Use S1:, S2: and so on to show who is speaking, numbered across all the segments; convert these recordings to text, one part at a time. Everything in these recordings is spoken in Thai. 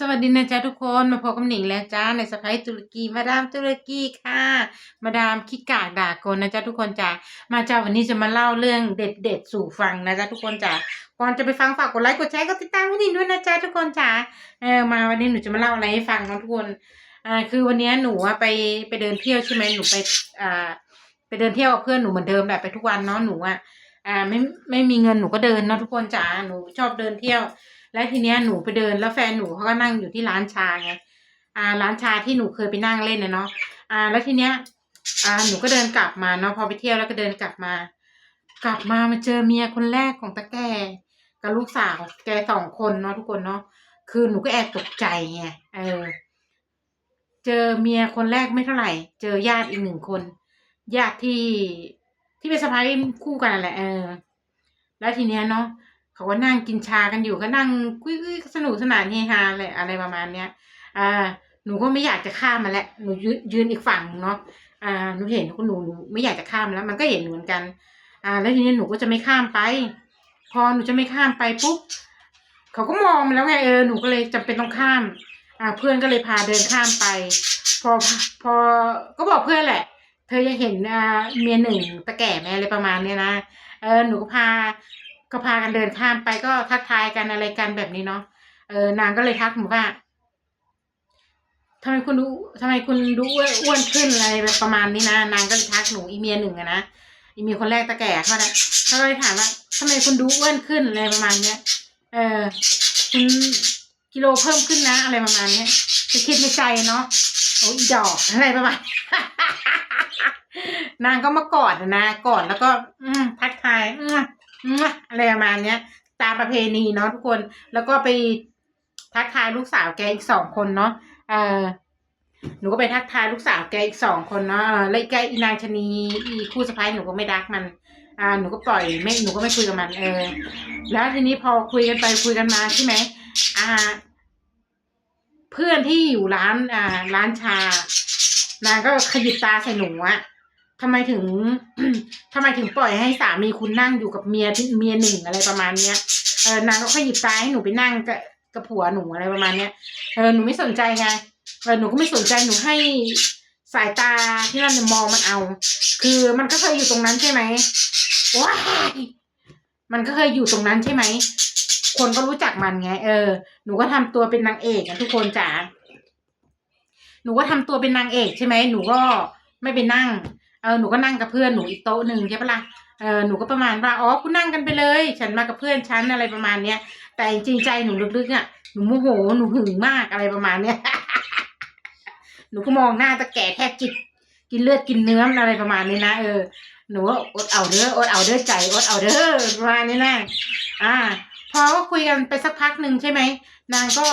S1: สวัสดีนะจ๊ะทุกคนมาพบกับหนิงแล้วจ้าในสไปตุรกีมาดามตุรกีค่ะ มาดามคิกากด่ากนนะจ๊ะทุกคนจ้ามาจ้าวันนี้จะมาเล่าเรื่องเด็ดเด็ดๆสู่ฟังนะจ๊ะทุกคนจ้าก่อนจะไปฟังฝากกดไลค์กดแชร์กดติดตามให้หนิงด้วยนะจ๊ะทุกคนจ้าเออมาวันนี้หนูจะมาเล่าอะไรให้ฟังนะทุกคนอ่าคือวันนี้หนูอะไปไปเดินเที่ยวใช่ไหมหนูไปอ่าไปเดินเที่ยวกับเพื่อนหนูเหมือนเดิมแหละไปทุกวันเนาะหนูอะอ่าไม่ไม่มีเงินหนูก็เดินเนาะทุกคนจ้าหนูชอบเดินเที่ยว แล้วทีเนี้ยหนูไปเดินแล้วแฟนหนูเขาก็นั่งอยู่ที่ร้านชาไงอ่า ร้านชาที่หนูเคยไปนั่งเล่นนะเนาะอ่า แล้วทีเนี้ย อ่า หนูก็เดินกลับมาเนาะพอไปเที่ยวแล้วก็เดินกลับมา กลับมามาเจอเมียคนแรกของตาแกกับลูกสาวแกสองคนเนาะทุกคนเนาะคือหนูก็แอบตกใจไงเออ เจอเมียคนแรกไม่เท่าไหร่ เจอญาติอีกหนึ่งคนญาติที่ที่เป็นสะพ้ายคู่กันแหละเออ แล้วทีเนี้ยเนาะ เขาก็นั่งกินชากันอยู่ก็นั่งคุยสนุกสนานเฮฮาเลยอะไรประมาณเนี้ย อ่า หนูก็ไม่อยากจะข้ามมาแล้วหนูยืนยืนอีกฝั่งเนาะอ่าหนูเห็นคุณหนูหนูไม่อยากจะข้ามแล้ว มันก็เห็นเหมือนกัน อ่า แล้วทีนี้หนูก็จะไม่ข้ามไป พอหนูจะไม่ข้ามไปปุ๊บเขาก็มองมาแล้วไงเออหนูก็เลยจำเป็นต้องข้าม อ่า เพื่อนก็เลยพาเดินข้ามไป พอพอก็บอกเพื่อนแหละ เธอยังเห็นอ่าเมียหนึ่งตะแก่ไหมอะไรประมาณเนี้ยนะเออหนูก็พา ก็พากันเดินข้ามไปก็ทักทายกันอะไรกันแบบนี้เนาะเออนางก็เลยทักหนูว่าทำไมคุณดูทำไมคุณดูอ้วนขึ้นอะไรแบบประมาณนี้นะนางก็เลยทักหนูอีเมียหนึ่งอะนะอีเมียคนแรกตะแก่เขานะเขาเลยถามว่าทำไมคุณดูอ้วนขึ้นอะไรประมาณเนี้ยเออคุณกิโลเพิ่มขึ้นนะ อะไรประมาณเนี้ยจะคิดในใจเนาะโอ้ยดอกอะไรประมาณนางก็มากอดนะกอดแล้วก็ อืทักทายอื อะไรประมาณเนี้ย ตามประเพณีเนาะทุกคน แล้วก็ไปทักทายลูกสาวแกอีกสองคนเนาะเออหนูก็ไปทักทายลูกสาวแกอีกสองคนเนาะแล้วแกอีนางชะนีอีคู่สะพ้ายหนูก็ไม่ดักมัน อ่า หนูก็ปล่อยไม่หนูก็ไม่คุยกับมัน เออ แล้วทีนี้พอคุยกันไปคุยกันมาใช่ไหมอ่า เพื่อนที่อยู่ร้านอ่า ร้านชานางก็ขยิบตาใส่หนูอะ ทำไมถึง ทำไมถึงปล่อยให้สามีคุณนั่งอยู่กับเมียที่เมียหนึ่งอะไรประมาณเนี้ยเออนางก็ขยิบตาให้หนูไปนั่งกับกับผัวหนูอะไรประมาณเนี้ยเออหนูไม่สนใจไงเออหนูก็ไม่สนใจหนูให้สายตาที่นั่นเนี่ยมองมันเอา คือมันก็เคยอยู่ตรงนั้นใช่ไหมว้ายมันก็เคยอยู่ตรงนั้นใช่ไหมคนก็รู้จักมันไง เออ หนูก็ทำตัวเป็นนางเอกอะทุกคนจ๋าหนูก็ทำตัวเป็นนางเอกใช่ไหมหนูก็ไม่ไปนั่ง ออหนูก็นั่งกับเพื่อนหนูอีกโต๊ะหนึ่งใช่ปะล่ะเออหนูก็ประมาณว่าอ๋อคุณนั่งกันไปเลย ฉันมากับเพื่อนฉันอะไรประมาณเนี้ยแต่จริงใจหนูลึกๆอะหนูโมโหหนูหึงมากอะไรประมาณเนี้ยหนูก็มองหน้าตะแก่แทบจิตกินเลือดกินเนื้ออะไรประมาณนี้นะเออหนูก็อดเอาเด้ออดเอาเด้อใจอดเอาเด้อประมาณนี้นะอ่า พอก็คุยกันไปสักพักหนึ่งใช่ไหมนางก็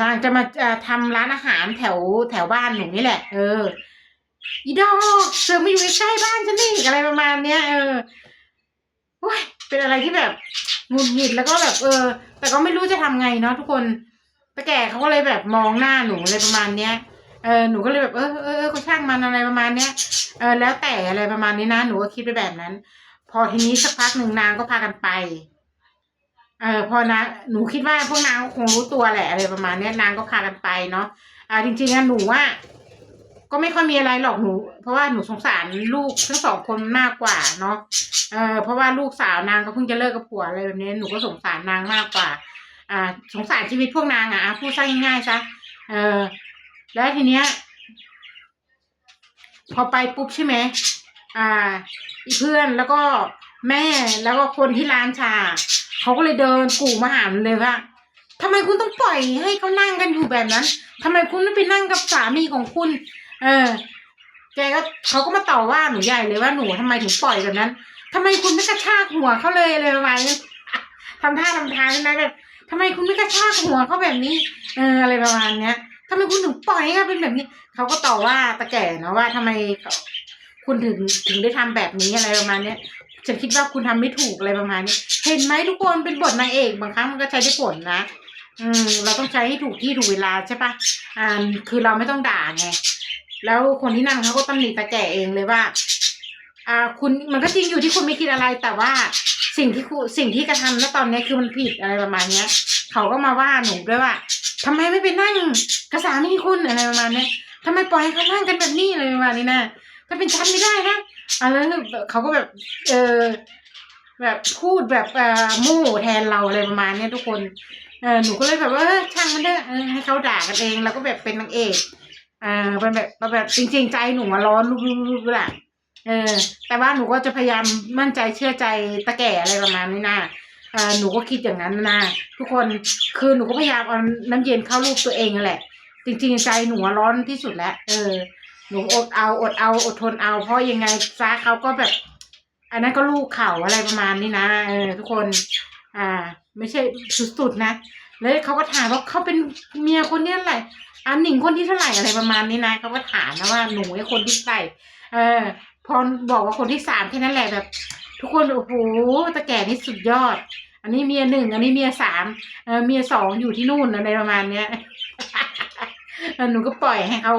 S1: นางจะมาเอ่อทำร้านอาหารแถวแถวบ้านหนูนี่แหละ เออ อีดอกเสือมาอยู่ใกล้บ้านฉันนี่อะไรประมาณเนี้ยเออโอ้ยเป็นอะไรที่แบบหงุดหงิดแล้วก็แบบเออ แต่ก็ไม่รู้จะทำไงเนาะทุกคนตาแก่เขาก็เลยแบบมองหน้าหนูอะไรประมาณเนี้ยเออหนูก็เลยแบบเออเออเออก็ช่างมันอะไรประมาณเนี้ยเออแล้วแต่อะไรประมาณนี้นะหนูก็คิดไปแบบนั้น พอทีนี้สักพักหนึ่งนางก็พากันไป เออพอนะหนูคิดว่าพวกนางก็คงรู้ตัวแหละอะไรประมาณเนี้ยนางก็พากันไปเนาะอ่าจริงๆอะหนูว่า ก็ไม่ค่อยมีอะไรหรอกหนู เพราะว่าหนูสงสารลูกทั้งสองคนมากกว่าเนาะเออเพราะว่าลูกสาวนางก็เพิ่งจะเลิกกับผัวอะไรแบบนี้หนูก็สงสารนางมากกว่า อ่า สงสารชีวิตพวกนางอะอะพูดซะง่ายๆซะเออแล้วทีเนี้ย พอไปปุ๊บใช่ไหมอ่าอีเพื่อนแล้วก็แม่แล้วก็คนที่ร้านชาเขาก็เลยเดินกู่มาหานเลยว่าทำไมคุณต้องปล่อยให้เขานั่งกันอยู่แบบนั้นทำไมคุณไม่ไปนั่งกับสามีของคุณ เออ แกก็เขาก็มาต่อว่าหนูใหญ่เลยว่าหนูทำไมถึงปล่อยแบบนั้นทำไมคุณไม่กระชากหัวเขาเลยอะไรประมาณนี้ทำท่าทำทางนะแบบทำไมคุณไม่กระชากหัวเขาแบบนี้ เอออะไรประมาณเนี้ยทำไมคุณถึงปล่อยให้เขาเป็นแบบนี้ เขาก็ต่อว่าตะแก่เนาะว่าทำไมคุณถึงถึงได้ทำแบบนี้อะไรประมาณเนี้ยฉันคิดว่าคุณทำไม่ถูกอะไรประมาณนี้เห็นไหมทุกคนเป็นบทนางเอกบางครั้งมันก็ใช้ได้ผลนะอืมเราต้องใช้ให้ถูกที่ถูกเวลาใช่ปะอ่าคือเราไม่ต้องด่าไง แล้วคนที่นั่งเขาก็ตำหนิตาแก่เองเลยว่า อ่า คุณมันก็จริงอยู่ที่คุณไม่คิดอะไร แต่ว่าสิ่งที่คุณสิ่งที่กระทำณตอนนี้คือมันผิดอะไรประมาณเนี้ย เขาก็มาว่าหนูด้วยว่าทำไมไม่ไปนั่งกับสามีคุณอะไรประมาณเนี้ยทำไมปล่อยให้เขานั่งกันแบบนี้อะไรประมาณนี้นะถ้าเป็นฉันไม่ได้นะอะไรเขาก็แบบ เออแบบพูดแบบเอ่อมู่แทนเราอะไรประมาณเนี้ยทุกคนเออหนูก็เลยแบบว่าช่างมันเถอะเออให้เขาด่ากันเอง แล้วก็แบบเป็นนางเอก อ่าเป็นแบบแบบจริง ๆ ใจหนูร้อนรุบๆๆแหละเออ แต่ว่าหนูก็จะพยายามมั่นใจเชื่อใจตะแก่อะไรประมาณนี้นะเออหนูก็คิดอย่างนั้นนะทุกคนคือหนูก็พยายามเอาน้ำเย็นเข้ารูปตัวเองนั่นแหละ จริง ๆ ใจหนูอะร้อนที่สุดแล้ว เออ หนูอดเอาอดเอาอดทนเอา เพราะยังไงซาเขาก็แบบ อันนั้นก็ลูกเขาอะไรประมาณนี้นะเออทุกคน อ่า ไม่ใช่สุดๆนะ แล้วเขาก็ถามว่าเขาเป็นเมียคนที่เท่าไหร่อ่าหนิงคนที่เท่าไหร่อะไรประมาณนี้นะเขาก็ถามนะว่าหนูไอ้คนที่ใส่เออ พอบอกว่าคนที่สามแค่นั้นแหละแบบ ทุกคนโอ้โหตะแก่นี่สุดยอด อันนี้เมียหนึ่งอันนี้เมียสามเออเมียสองอยู่ที่นู่นอะไรประมาณเนี้ยหนูก็ปล่อยให้เขา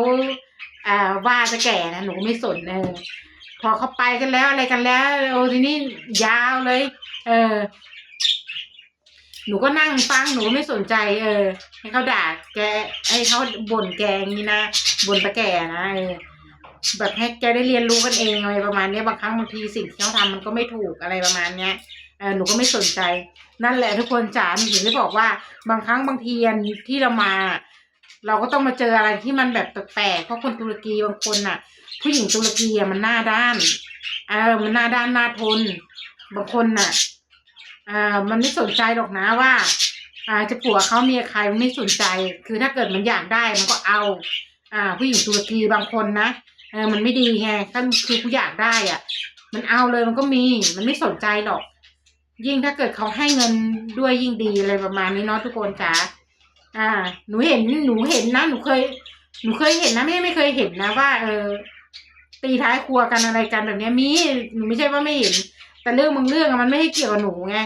S1: อ่าว่าตะแก่นะหนูก็ไม่สนเออพอเขาไปกันแล้วอะไรกันแล้วโอ้ทีนี้ยาวเลย เออ หนูก็นั่งฟังหนูไม่สนใจ เออ ให้เขาด่าแกให้เขาบ่นแกงนี้นะบ่นตะแก่นะเออแบบให้แกได้เรียนรู้กันเองอะไรประมาณนี้บางครั้งบางทีสิ่งที่เขาทำมันก็ไม่ถูกอะไรประมาณเนี้ยเออหนูก็ไม่สนใจ นั่นแหละทุกคนจ๋าหนูถึงได้บอกว่าบางครั้งบางทีที่เรามา เราก็ต้องมาเจออะไรที่มันแบบแปลกๆเพราะคนตุรกีบางคนน่ะ ผู้หญิงตุรกีอะมันหน้าด้านเออมันหน้าด้านหน้าทน บางคนน่ะ อ่ามันไม่สนใจหรอกนะว่า อ่าจะผัวเขาเมียใครมันไม่สนใจ คือถ้าเกิดมันอยากได้มันก็เอา อ่า ผู้หญิงตุรกีบางคนนะเออมันไม่ดีไงถ้าคือผู้อยากได้อะ มันเอาเลยมันก็มี มันไม่สนใจหรอก ยิ่งถ้าเกิดเขาให้เงินด้วยยิ่งดีอะไรประมาณนี้เนาะทุกคนจ๋าอ่า หนูเห็นหนูเห็นนะหนูเคยหนูเคยเห็นนะไม่ไม่เคยเห็นนะว่า เออตีท้ายครัวกันอะไรกันแบบนี้มีหนูไม่ใช่ว่าไม่เห็น แต่เรื่องบางเรื่องอะมันไม่ให้เกี่ยวกับหนูไง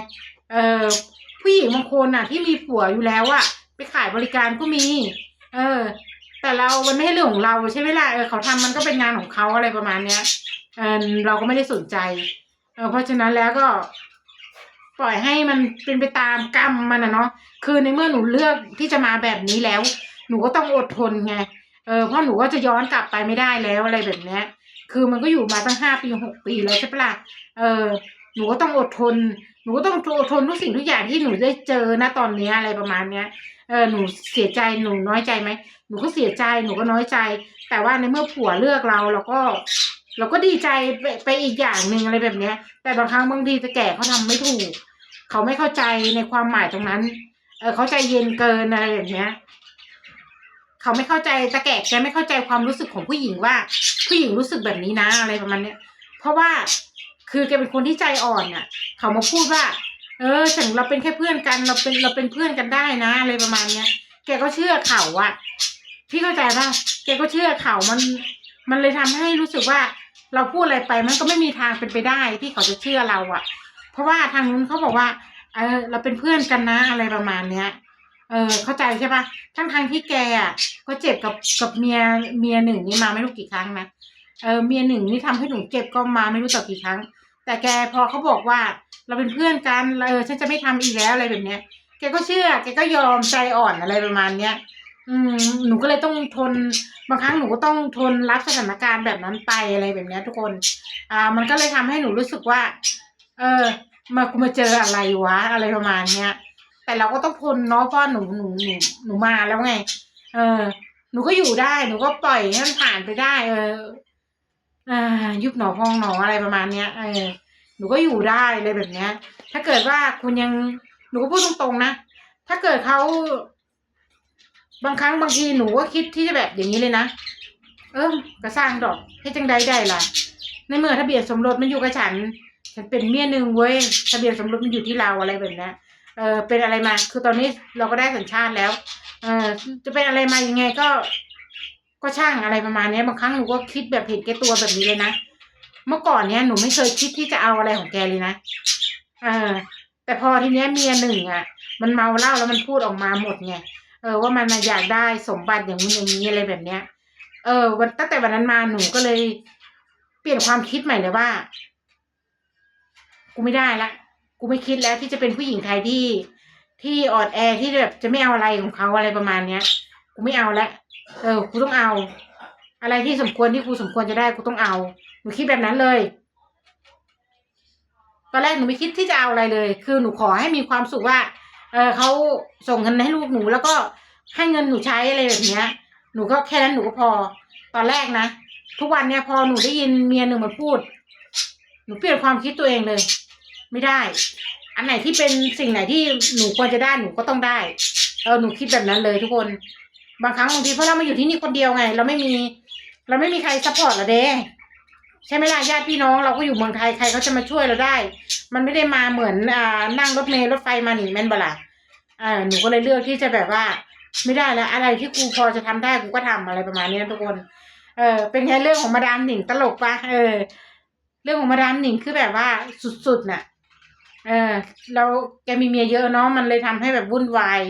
S1: เออผู้หญิงบางคนน่ะที่มีผัวอยู่แล้วอะไปขายบริการก็มี เออ แต่เรา มันไม่ใช่เรื่องของเราใช่ไหมล่ะ เออเขาทำมันก็เป็นงานของเขาอะไรประมาณเนี้ย เออเราก็ไม่ได้สนใจ เออเพราะฉะนั้นแล้วก็ ปล่อยให้มันเป็นไปตามกรรมมันนะเนาะ คือในเมื่อหนูเลือกที่จะมาแบบนี้แล้ว หนูก็ต้องอดทนไง เออ เพราะหนูก็จะย้อนกลับไปไม่ได้แล้วอะไรแบบเนี้ย คือมันก็อยู่มาตั้งห้าปีหกปีแล้วใช่ปะล่ะเออหนูก็ต้องอดทน หนูก็ต้องอดทนทุกสิ่งทุกอย่างที่หนูได้เจอนะตอนนี้อะไรประมาณเนี้ยเออหนูเสียใจหนูน้อยใจไหมหนูก็เสียใจหนูก็น้อยใจ แต่ว่าในเมื่อผัวเลือกเราเราก็เราก็ดีใจไปไปอีกอย่างหนึ่งอะไรแบบเนี้ย แต่บางครั้งบางทีจะแก่เขาทำไม่ถูก เขาไม่เข้าใจในความหมายตรงนั้น เออเขาใจเย็นเกินอะไรแบบเนี้ย เขาไม่เข้าใจตะแกกแกไม่เข้าใจความรู้สึกของผู้หญิงว่า ผู้หญิงรู้สึกแบบนี้นะอะไรประมาณเนี้ย เพราะว่าคือแกเป็นคนที่ใจอ่อนน่ะ เขามาพูดว่า เออฉันเราเป็นแค่เพื่อนกัน เราเป็นเราเป็นเพื่อนกันได้นะอะไรประมาณเนี้ย แกก็เชื่อเขาอะพี่เข้าใจป่ะแกก็เชื่อเขามัน มันเลยทำให้รู้สึกว่า เราพูดอะไรไปมันก็ไม่มีทางเป็นไปได้ที่เขาจะเชื่อเราอะเพราะว่าทางนู้นเขาบอกว่า เออ เราเป็นเพื่อนกันนะอะไรประมาณเนี้ย เออเข้าใจใช่ปะทั้งทางที่แกอะก็เจ็บกับกับเมียเมียหนึ่งนี่มาไม่รู้กี่ครั้งนะเออเมียหนึ่งนี่ทำให้หนูเจ็บก็มาไม่รู้ต่อกี่ครั้ง แต่แกพอเขาบอกว่าเราเป็นเพื่อนกันเออฉันจะไม่ทำอีกแล้วอะไรแบบเนี้ย แกก็เชื่อ แกก็ยอมใจอ่อนอะไรประมาณเนี้ยอืมหนูก็เลยต้องทนบางครั้งหนูก็ต้องทนรับสถานการณ์แบบนั้นไปอะไรแบบเนี้ยทุกคน อ่า มันก็เลยทำให้หนูรู้สึกว่า เออมากูมาเจออะไรวะอะไรประมาณเนี้ย แต่เราก็ต้องทนเนาะเพราะหนูหนูหนูหนูมาแล้วไง เออ หนูก็อยู่ได้หนูก็ปล่อยให้มันผ่านไปได้ เอออ่ายุบหนอพองหนออะไรประมาณเนี้ยเออหนูก็อยู่ได้เลยแบบเนี้ย ถ้าเกิดว่าคุณยังหนูก็พูดตรงๆนะถ้าเกิดเขาบางครั้งบางทีหนูก็คิดที่จะแบบอย่างนี้เลยนะ เออกระสร้างดอกให้จังใดได้ล่ะ ในเมื่อทะเบียนสมรสมันอยู่กับฉัน ฉันเป็นเมียหนึ่งเว้ยทะเบียนสมรสมันอยู่ที่เราอะไรแบบนี้ เออเป็นอะไรมา คือตอนนี้เราก็ได้สัญชาติแล้ว เออจะเป็นอะไรมายังไงก็ ก็ช่างอะไรประมาณนี้บางครั้งหนูก็คิดแบบเห็นแก่ตัวแบบนี้เลยนะเมื่อก่อนเนี้ยหนูไม่เคยคิดที่จะเอาอะไรของแกเลยนะเออ แต่พอทีเนี้ยเมียหนึ่งอะ มันเมาเหล้าแล้วมันพูดออกมาหมดไงเออว่ามันน่ะอยากได้สมบัติอย่างนี้อย่างนี้อะไรแบบเนี้ย เออวันตั้งแต่วันนั้นมาหนูก็เลย เปลี่ยนความคิดใหม่เลยว่า กูไม่ได้ละ กูไม่คิดแล้วที่จะเป็นผู้หญิงไทยที่ ที่ออดแอที่แบบจะไม่เอาอะไรของเขาอะไรประมาณเนี้ย กูไม่เอาและเออกูต้องเอา อะไรที่สมควรที่กูสมควรจะได้กูต้องเอาหนูคิดแบบนั้นเลย ตอนแรกหนูไม่คิดที่จะเอาอะไรเลย คือหนูขอให้มีความสุขว่า เออเขาส่งเงินให้ลูกหนูแล้วก็ให้เงินหนูใช้อะไรแบบเนี้ย หนูก็แค่นั้นหนูก็พอ ตอนแรกนะทุกวันเนี้ยพอหนูได้ยินเมียหนึ่งมาพูด หนูเปลี่ยนความคิดตัวเองเลย ไม่ได้ อันไหนที่เป็นสิ่งไหนที่หนูควรจะได้หนูก็ต้องได้ เออหนูคิดแบบนั้นเลยทุกคน บางครั้งบางทีเพราะเรามาอยู่ที่นี่คนเดียวไง เราไม่มี เราไม่มีใครซัพพอร์ตเราเด้ใช่ไหมล่ะญาติพี่น้องเราก็อยู่เมืองไทยใครเขาจะมาช่วยเราได้ มันไม่ได้มาเหมือนอ่านั่งรถเมล์รถไฟมาหนีแม่นบล่ะอ่าหนูก็เลยเลือกที่จะแบบว่า ไม่ได้แล้วอะไรที่กูพอจะทำได้กูก็ทำอะไรประมาณนี้นะทุกคน เออเป็นไงเรื่องของมาดามหนิงตลกปะเออ เรื่องของมาดามหนิงคือแบบว่าสุดๆน่ะ เออเราแกมีเมียเยอะเนาะมันเลยทำให้แบบวุ่นวาย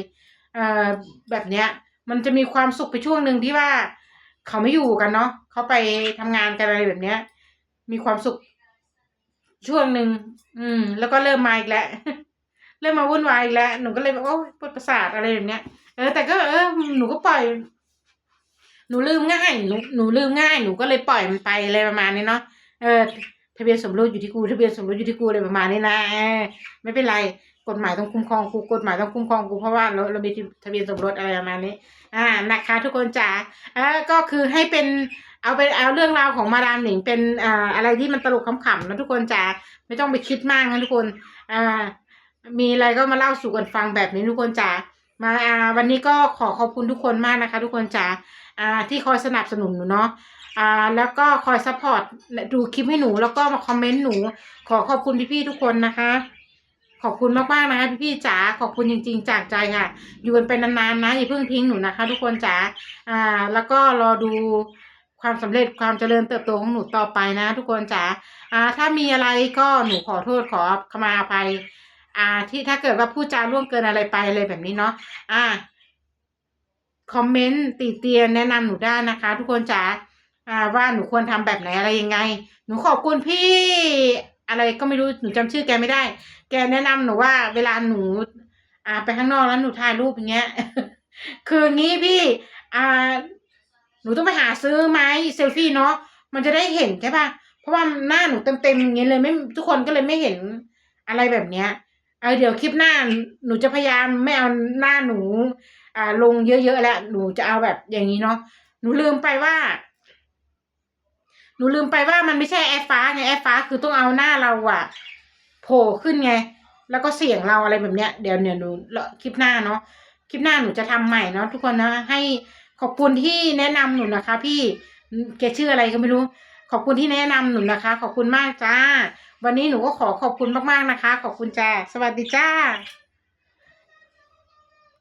S1: เอ่อแบบเนี้ย มันจะมีความสุขไปช่วงหนึ่งที่ว่า เขาไม่อยู่กันเนาะเขาไปทำงานกันอะไรแบบเนี้ย มีความสุขช่วงหนึ่งอืม แล้วก็เริ่มมาอีกแล้วเริ่มมาวุ่นวายอีกแล้วหนูก็เลยแบบโอ้ปวดประสาทอะไรแบบเนี้ยเออแต่ก็เออหนูก็ปล่อย หนูลืมง่ายหนูหนูลืมง่ายหนูก็เลยปล่อยมันไปอะไรประมาณนี้เนาะเออ ทะเบียนสมรสอยู่ที่กูทะเบียนสมรสอยู่ที่กูอะไรประมาณนี้นะไม่เป็นไรกฎหมายต้องคุ้มครองกูกฎหมายต้องคุ้มครองกูเพราะว่าเราเรามีทะเบียนสมรสอะไรประมาณนี้ อ่านะคะ ทุกคนจ๋าเออก็คือให้เป็นเอาเป็นเอาเรื่องราวของมาดามหนิงเป็นอ่าอะไรที่มันตลกขำๆนะทุกคนจ๋าไม่ต้องไปคิดมากนะทุกคนอ่ามีอะไรก็มาเล่าสู่กันฟังแบบนี้ทุกคนจ๋ามาอ่าวันนี้ก็ขอขอบคุณทุกคนมากนะคะ ทุกคนจ๋าอ่าที่คอยสนับสนุนหนูเนาะ อ่าแล้วก็คอยซัพพอร์ตดูคลิปให้หนูแล้วก็มาคอมเมนต์หนู ขอขอบคุณพี่ๆทุกคนนะคะ ขอบคุณมากๆนะคะพี่ๆจ๋าขอบคุณจริง ๆ จากใจค่ะ อยู่กันเป็นานๆนะอย่าเพิ่งทิ้งหนูนะคะ ทุกคนจ๋าอ่า แล้วก็รอดูความสำเร็จความเจริญเติบโตของหนูต่อไปนะ ทุกคนจ๋าอ่า ถ้ามีอะไรก็หนูขอโทษขอขมาอภัยอ่า ที่ถ้าเกิดว่าพูดจาล่วงเกินอะไรไปอะไรแบบนี้เนาะอ่าคอมเมนต์ติเตียนแนะนำหนูได้นะคะ ทุกคนจ๋า ว่าหนูควรทำแบบไหนอะไรยังไง หนูขอบคุณพี่ อะไรก็ไม่รู้หนูจำชื่อแกไม่ได้ แกแนะนำหนูว่าเวลาหนู อ่า ไปข้างนอกแล้วหนูถ่ายรูปอย่างเงี้ย คืองี้พี่อ่าหนูต้องไปหาซื้อไม้เซลฟี่เนาะมันจะได้เห็นใช่ปะเพราะว่าหน้าหนูเต็มๆอย่างเงี้ยเลยไม่ทุกคนก็เลยไม่เห็นอะไรแบบเนี้ยเออเดี๋ยวคลิปหน้าหนูจะพยายามไม่เอาหน้าหนู อ่าลงเยอะๆแล้วหนูจะเอาแบบอย่างนี้เนาะหนูลืมไปว่า หนูลืมไปว่ามันไม่ใช่แอปฟ้าไงแอปฟ้าคือต้องเอาหน้าเราอะโผล่ขึ้นไง แล้วก็เสียงเราอะไรแบบเนี้ย เดี๋ยวเนี่ยหนูคลิปหน้าเนาะคลิปหน้าหนูจะทำใหม่เนาะทุกคนนะให้ขอบคุณที่แนะนำหนูนะคะ พี่แกชื่ออะไรก็ไม่รู้ ขอบคุณที่แนะนำหนูนะคะ ขอบคุณมากจ้า วันนี้หนูก็ขอขอบคุณมากๆนะคะ ขอบคุณจ้า สวัสดีจ้า